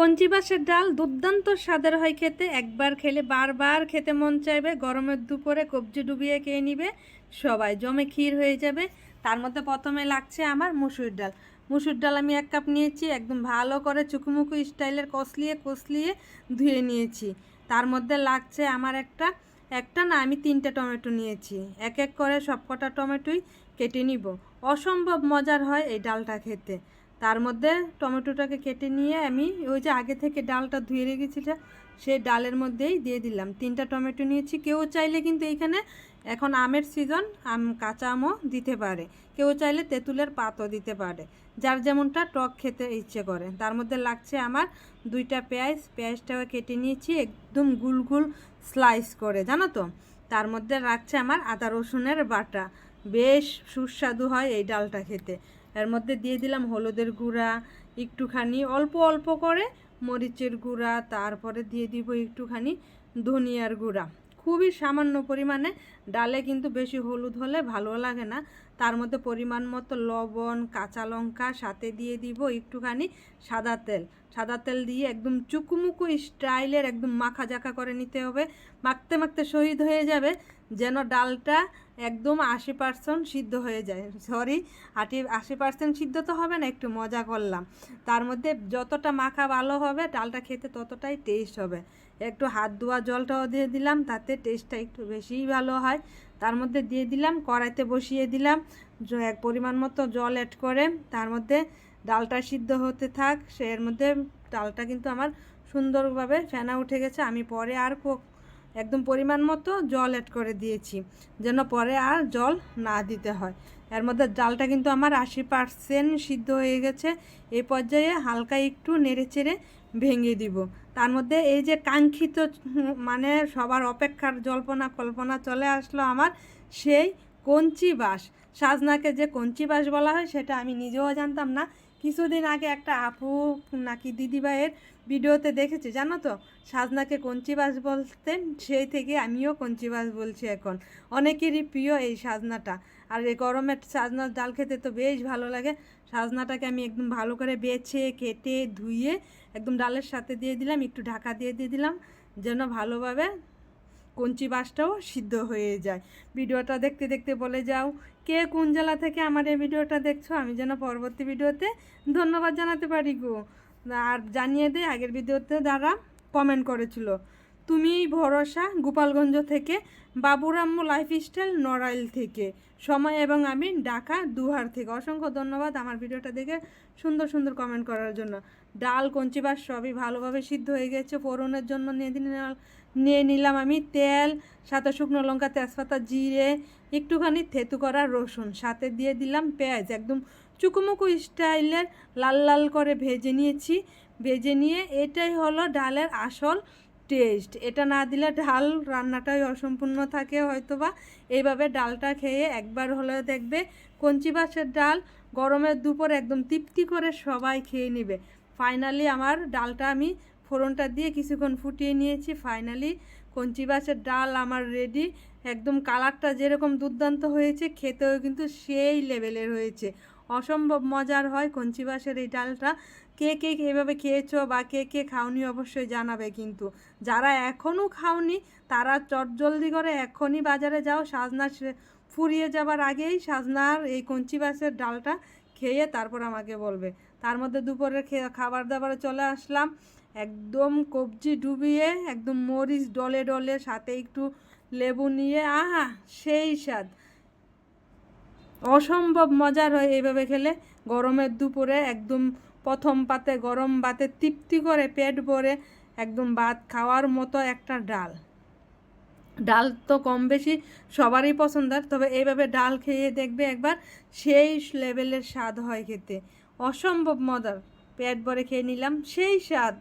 কঞ্চি ডাল দুর্দান্ত স্বাদের হয় খেতে। একবার খেলে বারবার খেতে মন চাইবে। গরমের দুপুরে কবজি ডুবিয়ে খেয়ে নিবে? সবাই জমে ক্ষীর হয়ে যাবে। তার মধ্যে প্রথমে লাগছে আমার মুসুর ডাল। মুসুর ডাল আমি এক কাপ নিয়েছি, একদম ভালো করে চুকুমুকু স্টাইলের কষলিয়ে কষলিয়ে ধুয়ে নিয়েছি। তার মধ্যে লাগছে আমার একটা একটা না আমি তিনটে টমেটো নিয়েছি। এক এক করে সবকটা টমেটোই কেটে নিব। অসম্ভব মজার হয় এই ডালটা খেতে। তার মধ্যে টমেটোটাকে কেটে নিয়ে আমি ওই যে আগে থেকে ডালটা ধুয়ে রেখেছিলাম, সেই ডালের মধ্যেই দিয়ে দিলাম। তিনটা টমেটো নিয়েছি। কেউ চাইলে কিন্তু এইখানে এখন আমের সিজন আম, কাঁচা আমও দিতে পারে। কেউ চাইলে তেঁতুলের পাতও দিতে পারে। যার যেমনটা টক খেতে ইচ্ছে করে। তার মধ্যে লাগছে আমার দুইটা পেঁয়াজ। পেঁয়াজটাও কেটে নিয়েছি, একদম গুল গুল স্লাইস করে। জানো তো? তার মধ্যে রাখছে আমার আদা রসুনের বাটা। বেশ সুস্বাদু হয় এই ডালটা খেতে। এর মধ্যে দিয়ে দিলাম হলুদের গুঁড়া একটুখানি, অল্প অল্প করে মরিচের গুঁড়া, তারপরে দিয়ে দিব একটুখানি ধনিয়ার গুঁড়া। খুবই সামান্য পরিমাণে। ডালে কিন্তু বেশি হলুদ হলে ভালো লাগে না। তার মধ্যে পরিমাণ মতো লবণ, কাঁচা লঙ্কা, সাথে দিয়ে দিব একটুখানি সাদা তেল। সাদা তেল দিয়ে একদম চুকুমুকু স্টাইলের একদম মাখা জাখা করে নিতে হবে। মাখতে মাখতে শহীদ হয়ে যাবে, যেন ডালটা একদম আশি পার্সেন্ট সিদ্ধ হয়ে যায়। সরি, আটি, আশি পার্সেন্ট সিদ্ধ তো হবে না, একটু মজা করলাম। তার মধ্যে যতটা মাখা ভালো হবে, ডালটা খেতে ততটাই টেস্ট হবে। একটু হাত ধোয়া জলটাও দিয়ে দিলাম, তাতে টেস্টটা একটু বেশিই ভালো হয়। তার মধ্যে দিয়ে দিলাম, কড়াইতে বসিয়ে দিলাম এক পরিমাণ মতো জল অ্যাড করে, তার মধ্যে ডালটা সিদ্ধ হতে থাক, সে এর মধ্যে ডালটা কিন্তু আমার সুন্দরভাবে ফেনা উঠে গেছে, আমি পরে আর একদম পরিমাণ মতো জল অ্যাড করে দিয়েছি, যেন পরে আর জল না দিতে হয়। এর মধ্যে ডালটা কিন্তু আমার আশি পার্সেন্ট সিদ্ধ হয়ে গেছে। এই পর্যায়ে হালকা একটু নেড়ে চেড়ে ভেঙে দিব। তার মধ্যে এই যে কাঙ্ক্ষিত মানে সবার অপেক্ষার জল্পনা কল্পনা চলে আসলো আমার, সেই কঞ্চি বাস সাজনাকে যে কঞ্চি বাস বলা হয়, সেটা আমি নিজেও জানতাম না। কিছুদিন আগে একটা আপু নাকি দিদিভাইয়ের ভিডিওতে দেখেছি, জানো তো? সাজনাকে কঞ্চিবাস বলতেন, সেই থেকে আমিও কঞ্চিবাস বলছি এখন। অনেকেরই প্রিয় এই সাজনাটা। আর এই গরমের সাজনার ডাল খেতে তো বেশ ভালো লাগে। সাজনাটাকে আমি একদম ভালো করে বেছে, কেটে, ধুয়ে একদম ডালের সাথে দিয়ে দিলাম, একটু ঢাকা দিয়ে দিয়ে দিলাম, যেন ভালোভাবে কঞ্চি বাসটাও সিদ্ধ হয়ে যায়। ভিডিওটা দেখতে দেখতে বলে যাও, কে কোন জেলা থেকে আমার এই ভিডিওটা দেখছ? আমি যেন পরবর্তী ভিডিওতে ধন্যবাদ জানাতে পারি গো। আর জানিয়ে দে, আগের ভিডিওতে যারা কমেন্ট করেছিল। তুমি ভরসা গোপালগঞ্জ থেকে বাবুরাম্মু লাইফস্টাইল নড়াইল থেকে। সময় এবং আমি ঢাকা দুহার থেকে। অসংখ্য ধন্যবাদ আমার ভিডিওটা দেখে সুন্দর সুন্দর কমেন্ট করার জন্য। ডাল কঞ্চিবার সবই ভালোভাবে সিদ্ধ হয়ে গেছে। ফোড়নের জন্য নিয়ে নিয়ে নিলাম আমি তেল সাথে শুকনো লঙ্কা, তেজপাতা, জিরে, একটুখানি থেতু করা রসুন। সাথে দিয়ে দিলাম পেঁয়াজ। একদম চুকুমুকু স্টাইলের লাল লাল করে ভেজে নিয়েছি। ভেজে নিয়ে এটাই হলো ডালের আসল টেস্ট। এটা না দিলে ডাল রান্নাটাই অসম্পূর্ণ থাকে হয়তোবা। এইভাবে ডালটা খেয়ে একবার হলে দেখবে কঞ্চি বাসের ডাল গরমের দুপুর একদম তৃপ্তি করে সবাই খেয়ে নেবে। ফাইনালি আমার ডালটা আমি ফোড়নটা দিয়ে কিছুক্ষণ ফুটিয়ে নিয়েছি। ফাইনালি কঞ্চি বাসের ডাল আমার রেডি। একদম কালারটা যেরকম দুর্দান্ত হয়েছে, খেতেও কিন্তু সেই লেভেলের হয়েছে। অসম্ভব মজার হয় কঞ্চি বাসের এই ডালটা। কে কে এভাবে খেয়েছো বা কে কে খাওনি অবশ্যই জানাবে কিন্তু। যারা এখনও খাওনি, তারা চটজলদি করে এখনই বাজারে যাও। সাজনা ফুরিয়ে যাবার আগেই সাজনার এই কঞ্চি বাসের ডালটা খেয়ে তারপর আমাকে বলবে। তার মধ্যে দুপুরের খাবার দাবারে চলে আসলাম। একদম কবজি ডুবিয়ে, একদম মরিচ ডলে ডলে, সাথে একটু লেবু নিয়ে। আহা, সেই স্বাদ। অসম্ভব মজার হয় এইভাবে খেলে। গরমের দুপুরে একদম প্রথম পাতে গরম ভাতে তৃপ্তি করে পেট ভরে একদম ভাত খাওয়ার মতো একটা ডাল। ডাল তো কম বেশি সবারই পছন্দের, তবে এইভাবে ডাল খেয়ে দেখবে একবার সেই লেভেলের স্বাদ হয় খেতে। অসম্ভব মজার। পেট ভরে খেয়ে নিলাম, সেই স্বাদ।